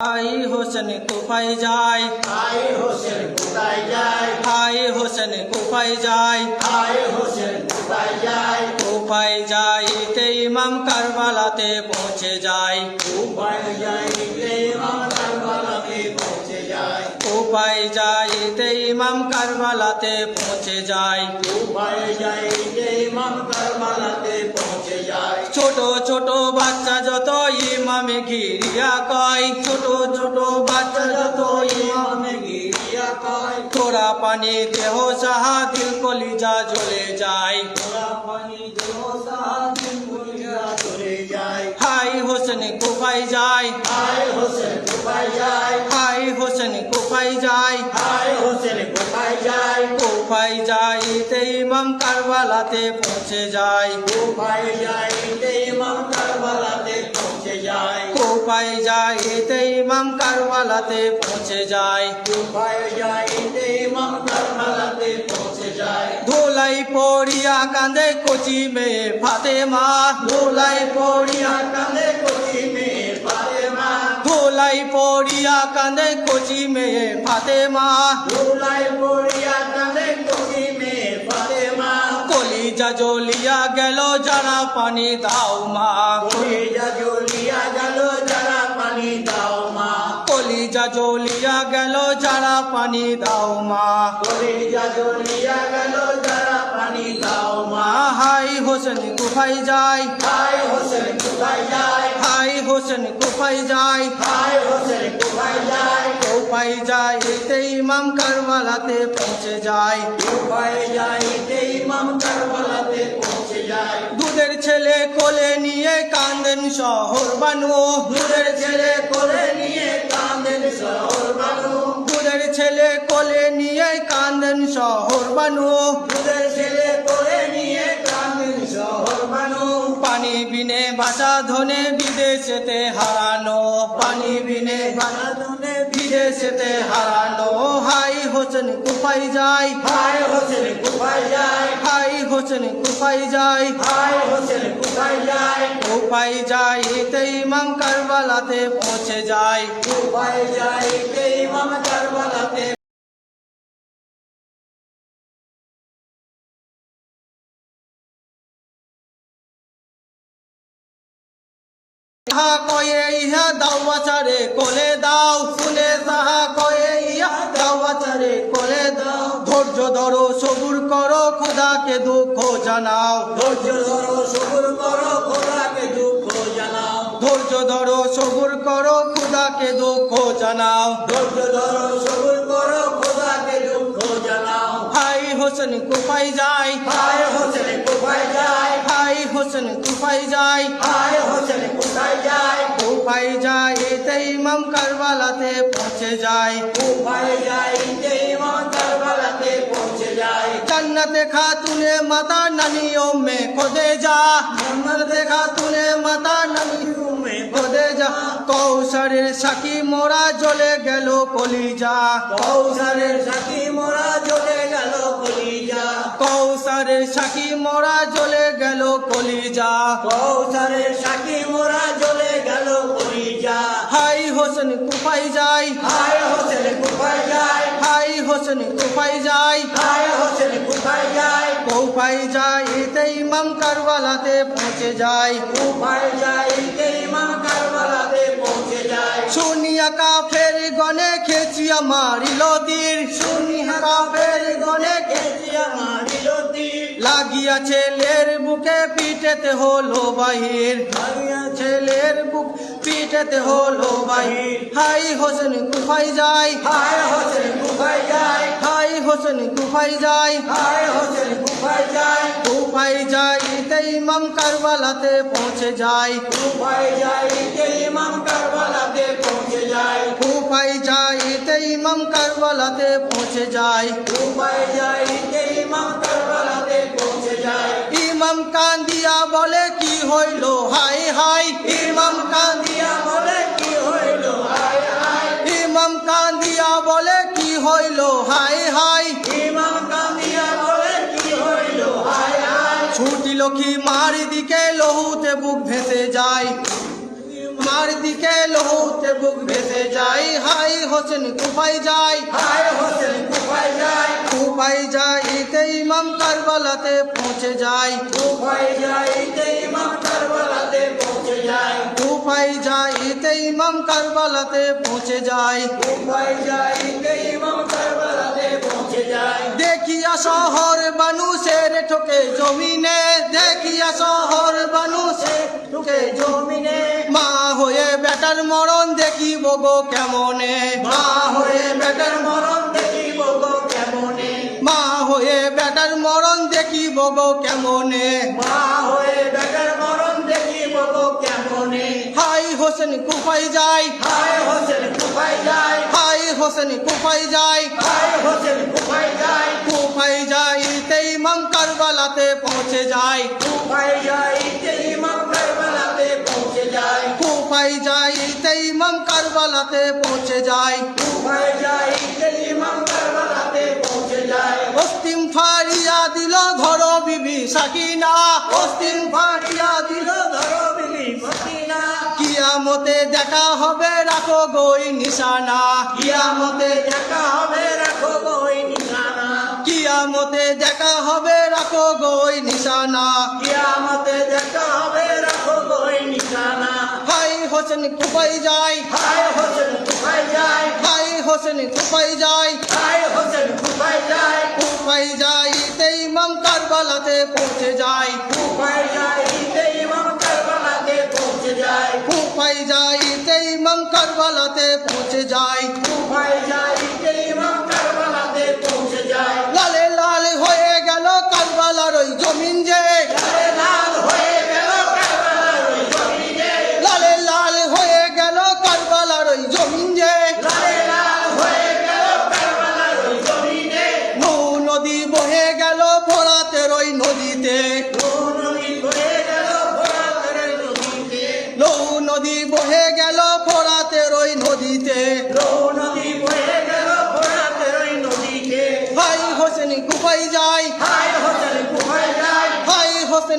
ভাই হোসেন কোপাই যায় ভাই হোসেন কোথায় যায় ভাই হোসেন কোপাই যায় ভাই হোসেন কোথায় যায় কোপাই যাইতে ইমাম কারবালাতে পৌঁছে যায় উপায় যাইতে ইমাম কারবালাতে পৌঁছে যায় কোপাই যাইতে ইমাম কারবালাতে পৌঁছে যায় উপায় যাইতে ইমাম কারবালাতে পৌঁছে যায় ছোট ছোট বাচ্চা যত ইমামে ঘিরিয়া কয়, ছোট ছোট বাচ্চা যত ইমামে গিরিয়া কয়। তোরা পানি দেহ সাহা দিল কলিজা জ্বলে যায়। তোরা পানি দেহ সাহায্য করিয়া চলে যায়। হাই হোসেন কোপাই যায়? ভাই হোসেন কোথায় যায়? হাই হোসেন কোপাই যায়? ভাই হোসেন কোথায় যায়? কোপাই যাইতে ইমাম কারবালাতে পৌঁছে যায়। উপায় যাইতে ইমাম কারবালাতে পৌঁছে যায়। কোপাই যাইতে ইমাম কারবালাতে পৌঁছে যায়। উপায় যাইতে ইমাম কারবালাতে পৌঁছে যায়। ধোলাই পড়িয়া কান্দে কচি মেয়ে ফাতেমা। ধোলাই পড়িয়া কাঁদে কচি মেয়ে ফাতেমা। ধোলাই পড়িয়া কান্দে কচি মেয়ে ফাতেমা। ধুলাই পড়িয়া কাঁদে কলিজা জ্বলিয়া গেল যারা পানি দাও মা। কলিজা জ্বলিয়া গেল যারা পানি দাও কলিজা জ্বলিয়া গেল যারা পানি দাও মা। কলিজা জ্বলিয়া গেল যারা পানি দাও মা। হাই হোসেন কুফাই যায় হাই হোসেন কোথায় যায় হাই হোসেন কুফাই যায় হাই হোসেন কোথায় যায় কোপাই যায় এতে ইমাম কারবালাতে পৌঁছে যায় উপায় যাইতে ইমাম কারবালাতে পৌঁছে যায় দুধের ছেলে কোলে নিয়ে কান্দেন শহর বানু দুধের ছেলে করে নিয়ে দুধের ছেলে কোলে নিয়ে কান্দেন শহর বানু। দুধের ছেলে কোলে নিয়ে কান্দেন শহর বানু। পানি বিনে ভাষা ধনে বিদেশেতে হারানো। পানি বিনে ভাষা ধনে বিদেশেতে হারানো। হাই হোসেন কুফাই যায় হাই হোসেন হোসেন কুফাই যায়? হোসেন কুফাই যায়? এতে ইমাম কারবালাতে পৌঁছে যায়। ইমাম কারবালাতে সাহা কয়ে ইহা কোলে খোদাকে দুঃখ জানাও। ধৈর্য ধরো সবুর করো খোদাকে দুঃখ জানাও। ধৈর্য ধরো সবুর করো খোদাকে দুঃখ জানাও। ধৈর্য ধরো সবুর করো খোদাকে দুঃখ জানাও। হাই হোসেন কুফাই যায় হাই হোসেন কোথায় যায় হাই হোসেন কুফাই যায় হাই হোসেন কোথায় যায় কুফাই যায় এতে ইমাম কারবালাতে পৌঁছে যায় ইমাম কারবালাতে পৌঁছে যায় জান্নাতে খাতুনে মাতা নানি ওমে খোদে যা। জান্নাতে খাতুনে মাতা নানি ওমে খোদে যা। কৌশরের সাকি মোরা জ্বলে গেল কলিজা। কৌশলের সাথী মোরা জ্বলে গেল কলিজা। কৌশরের সাকি মোরা জ্বলে গেল কলিজা। কৌশলের সাথী মোরা জ্বলে হোসেন কুফাই যায় হাই হোসেন কোথায় যায় হাই হোসেন কুফাই যায় হাই হোসেন কোথায় যায় কৌফাই যায় এতে ইমাম কারবালাতে পৌঁছে যায় উপায় যাইতে ইমাম কারবালাতে পৌঁছে যায় শুনিয়া কাফের গনে খেচিয়া মারিল তীর শুনিয়া কাফের গনে মারিল তীর লাগিয়া ছেলের বুকে পিটেতে হলো বাহির। লাগিয়া ছেলের বুক পিটেতে হলো বাহির হাই হোসেন কুফাই যায় হাই হোসেন কোথায় যায় হাই হোসেন কুফাই যায় হাই হোসেন কোথায় যায় কুফাই যায় এতে ইমাম কারবালাতে পৌঁছে যায় উপায় যাইতে ইমাম কারবালাতে পৌঁছে যায় কুফাই যায় এতে ইমাম কারবালাতে পৌঁছে যায় উপায় যাইতে ইমাম কারবালাতে পৌঁছে যায় ইমাম কান্দিয়া বলে কি হইল? হাই কান্দিয়া বলে কি হইল? হাই হাই ইমাম কান্দিয়া বলে কি হইল? হাই হাই। ইমাম কান্দিয়া বলে কি হইল? হাই হাই। ছুটিল কি মার দিকে? লহুতে বুক ভেসে যায়। মা চারদিকে লহুতে বুক ভেসে যায়। হাই হোসেন কুফাই যায়। হায় হোসেন কুফাই যাইতে ইমাম কারবালাতে পৌঁছে যায় কুফায় যাইতে ইমাম কারবালাতে পৌঁছে যায় কুফাই যাইতে ইমাম কারবালাতে পৌঁছে যায় কুফায় যাইতে ইমাম কারবালাতে পৌঁছে যায় দেখিয়া শহর বানুষের ঠোকে জমিনে দেখিয়া শহর বানুষের ঠোকে জমিনে। মা হয়ে বেটার মরণ দেখিব গো কেমনে? মা হয়ে বেটার মরণ হয়ে বেটার মরণ দেখিব গো কেমনে? মা হয়ে বেটার মরণ দেখিব গো কেমনে? হাই হোসেন কুফাই যায় হায় হোসেন কুফায় যায় হাই হোসেন কুফাই যায় হায় হোসেন কুফায় যায় কুফাই যাইতে ইমাম কারবালাতে পৌঁছে যায় কুফায় যাইতে ইমাম কারবালাতে পৌঁছে যায় কুফাই যাইতে ইমাম কারবালাতে পৌঁছে যায় যাইতে ইমাম সাকিনা অস্তিম ফারিয়া দিল ধরো বিবি মদিনা কিয়ামতে দেখা হবে রাখো গই নিশানা। কিয়ামতে দেখা হবে রাখো বই নিশানা। কিয়ামতে দেখা হবে রাখো গই নিশানা। কিয়ামতে দেখা হবে রাখো বই নিশানা। হাই হোসেন কুপাই যায়। হায় হোসেন কুফায় যায়। হাই হোসেন কুপাই যায়। কারবালাতে পৌঁছে যায় কুফায় যাইতে ইমাম কারবালাতে পৌঁছে যায় কুপাই যাইতে ইমাম কারবালাতে পৌঁছে যায়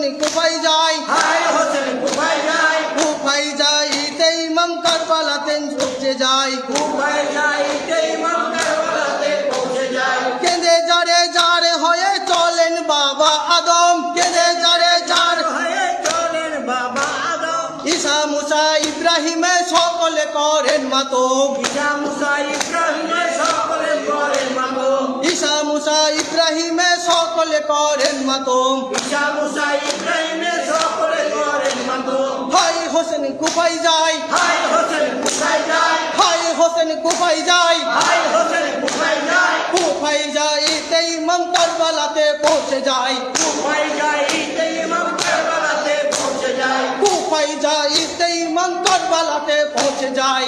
হোসেন কুপাই যায় হায় হোসেন কুফায় যায় কুপাই যাইতে ইমাম কারবালাতে পৌঁছে যায় কুফায় যাইতে ইমাম কারবালাতে পৌঁছে যায় কেঁদে যারে যারে হয়ে চলেন বাবা আদম। কেঁদে যারে যার হয়ে চলেন বাবা আদম। ঈসা মুসা ইব্রাহিমে সকলে করেন মাতম। ঈসা মুসা ইব্রাহিমের সকলে করেন মাগো ঈসা মুসা ইব্রাহিমে সকলে করেন মাতম মুসা সকলে করেন হাই হোসেন কুফাই যায় হায় হোসেন যায় হাই হোসেন কুফাই যায় হায় হোসেন যায় কুফাই ইমাম কারবালাতে পৌঁছে যায় ইমাম কারবালাতে পৌঁছে যায় কুফাই ইমাম কারবালাতে পৌঁছে যায়